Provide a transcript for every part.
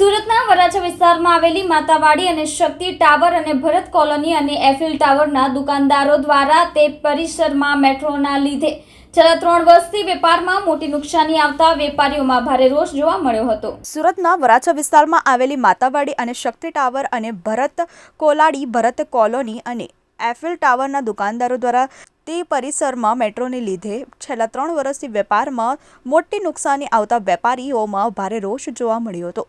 સુરતના વરાછા વિસ્તારમાં આવેલી માતાવાડી અને શક્તિ ટાવર અને ભરત કોલોની અને એફિલ ટાવરના દુકાનદારો દ્વારા તે પરિસરમાં મેટ્રોના લીધે છેલ્લા ત્રણ વર્ષથી વેપારમાં મોટી નુકસાની આવતા વેપારીઓમાં ભારે રોષ જોવા મળ્યો હતો. સુરતના વરાછા વિસ્તારમાં આવેલી માતાવાડી અને શક્તિ ટાવર અને ભરત કોલાડી, ભરત કોલોની અને એફિલ ટાવરના દુકાનદારો દ્વારા તે પરિસરમાં મેટ્રોને લીધે છેલ્લા ત્રણ વર્ષથી વેપારમાં મોટી નુકસાની આવતા વેપારીઓમાં ભારે રોષ જોવા મળ્યો હતો.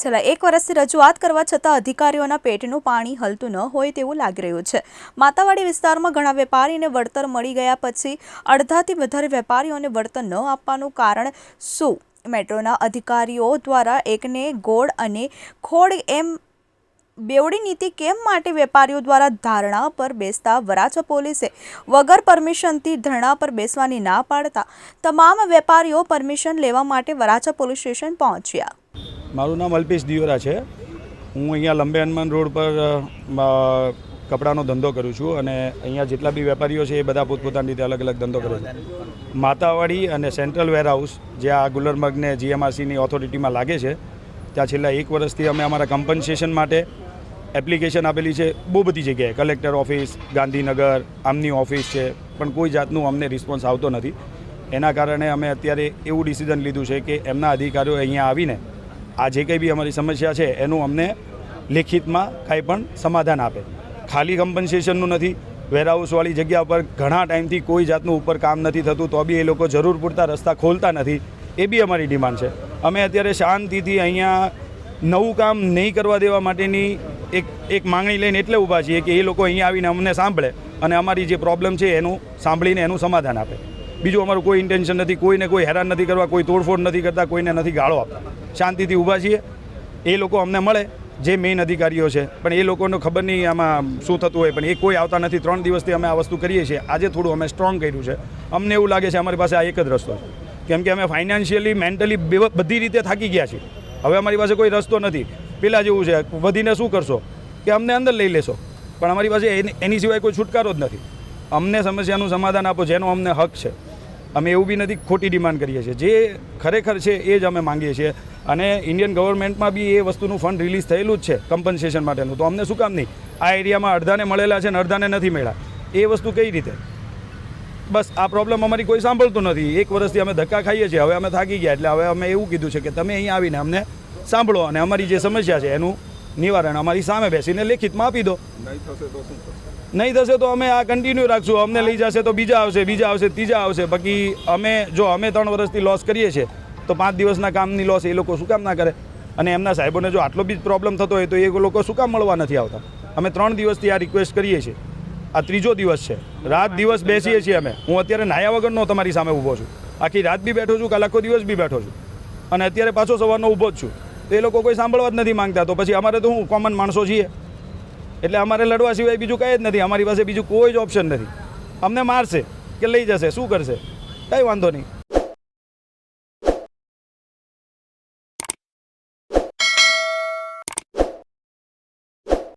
છેલ્લા એક વર્ષથી રજૂઆત કરવા છતાં અધિકારીઓના પેટનું પાણી હલતું ન હોય તેવું લાગી રહ્યું છે. માતાવાડી વિસ્તારમાં ઘણા વેપારીને વળતર મળી ગયા પછી અડધાથી વધારે વેપારીઓને વળતર ન આપવાનું કારણ શું? મેટ્રોના અધિકારીઓ દ્વારા એકને ગોળ અને ખોડ એમ બેવડી નીતિ કેમ માટે વેપારીઓ દ્વારા ધારણા પર બેસતા વરાછા પોલીસે વગર પરમિશનથી ધરણા પર બેસવાની ના પાડતા તમામ વેપારીઓ પરમિશન લેવા માટે વરાછા પોલીસ સ્ટેશન પહોંચ્યા. મારું નામ અલ્પેશ દિયોરા છે. હું અહીંયા લંબે હનુમાન રોડ પર કપડાનો ધંધો કરું છું અને અહીંયા જેટલા બી વેપારીઓ છે એ બધા પોતપોતાની રીતે અલગ અલગ ધંધો કરે છે. માતાવાડી અને સેન્ટ્રલ વેરહાઉસ જે આ ગુલરમર્ગને જીએમઆરસીની ઓથોરિટીમાં લાગે છે, ત્યાં છેલ્લા એક વર્ષથી અમે અમારા કમ્પન્સેશન માટે એપ્લિકેશન આપેલી છે. બહુ બધી જગ્યાએ કલેક્ટર ઓફિસ ગાંધીનગર, આમની ઓફિસ છે, પણ કોઈ જાતનું અમને રિસ્પોન્સ આવતો નથી. એના કારણે અમે અત્યારે એવું ડિસિઝન લીધું છે કે એમના અધિકારીઓ અહીંયા આવીને આ જે કંઈ બી અમારી સમસ્યા છે, એનું અમને લેખિતમાં કાંઈ પણ સમાધાન આપે. ખાલી કમ્પન્સેશનનું નથી. વેરહાઉસવાળી જગ્યા પર ઘણા ટાઈમથી કોઈ જાતનું ઉપર કામ નથી થતું, તો બી એ લોકો જરૂર પૂરતા રસ્તા ખોલતા નથી. એ બી અમારી ડિમાન્ડ છે. અમે અત્યારે શાંતિથી અહીંયા નવું કામ નહીં કરવા દેવા માટેની એક એક માંગણી લઈને એટલે ઊભા છીએ કે એ લોકો અહીંયા આવીને અમને સાંભળે અને અમારી જે પ્રોબ્લેમ છે એનું સાંભળીને એનું સમાધાન આપે. બીજું અમારું કોઈ ઇન્ટેન્શન નથી, કોઈને કોઈ હેરાન નથી કરવા, કોઈ તોડફોડ નથી કરતા, કોઈને નથી ગાળો આપતા. શાંતિથી ઊભા છીએ. એ લોકો અમને મળે, જે મેઇન અધિકારીઓ છે. પણ એ લોકોને ખબર નહીં આમાં શું થતું હોય. પણ એ કોઈ આવતા નથી. ત્રણ દિવસથી અમે આ વસ્તુ કરીએ છીએ. આજે થોડું અમે સ્ટ્રોંગ કર્યું છે. અમને એવું લાગે છે અમારી પાસે આ એક જ રસ્તો છે. કેમ કે અમે ફાઇનાન્શિયલી મેન્ટલી બધી રીતે થાકી ગયા છીએ. હવે અમારી પાસે કોઈ રસ્તો નથી. પેલા જેવું છે, વધીને શું કરશો? કે અમને અંદર લઈ લેશો. પણ અમારી પાસે એની સિવાય કોઈ છુટકારો જ નથી. અમને સમસ્યાનું સમાધાન આપો, જેનો અમને હક છે. અમે એવું બી નથી, ખોટી ડિમાન્ડ કરીએ છીએ. જે ખરેખર છે એ જ અમે માંગીએ છીએ. અને ઇન્ડિયન ગવર્મેન્ટમાં બી એ વસ્તુનું ફંડ રિલીઝ થયેલું જ છે, કમ્પન્સેશન માટેનું. તો અમને શું કામ નહીં? આ એરિયામાં અડધાને મળેલા છે અને અડધાને નથી મળ્યા. એ વસ્તુ કઈ રીતે? બસ, આ પ્રોબ્લેમ અમારી કોઈ સાંભળતું નથી. એક વર્ષથી અમે ધક્કા ખાઈએ છીએ. હવે અમે થાકી ગયા. એટલે હવે અમે એવું કીધું છે કે તમે અહીં આવીને અમને સાંભળો. અને અમારી જે સમસ્યા છે, એનું નિવારણ અમારી સામે બેસીને લેખિતમાં આપી દો. નહીં થશે તો અમે આ કન્ટિન્યુ રાખશું. અમને લઈ જશે તો બીજા આવશે બીજા આવશે, ત્રીજા આવશે. બાકી અમે, જો અમે ત્રણ વર્ષથી લોસ કરીએ છીએ, તો પાંચ દિવસના કામની લોસ એ લોકો શું કામ ના કરે? અને એમના સાહેબોને જો આટલો બી પ્રોબ્લેમ થતો હોય તો એ લોકો શું કામ મળવા નથી આવતા? અમે ત્રણ દિવસથી આ રિક્વેસ્ટ કરીએ છીએ. આ ત્રીજો દિવસ છે. રાત દિવસ બેસીએ છીએ અમે. હું અત્યારે નાયા વગરનો તમારી સામે ઊભો છું. આખી રાત બી બેઠો છું, કાલ આખો દિવસ બી બેઠો છું. અને અત્યારે પાછો સવારનો ઊભો જ છું. તો એ લોકો કોઈ સાંભળવા જ નથી માંગતા. તો પછી અમારે તો હું કોમન માણસો છીએ. એટલે અમારે લડવા સિવાય બીજું કંઈ જ નથી. અમારી પાસે બીજું કોઈ જ ઓપ્શન નથી. અમને મારશે કે લઈ જશે. શું કરશે? કંઈ વાંધો નહીં.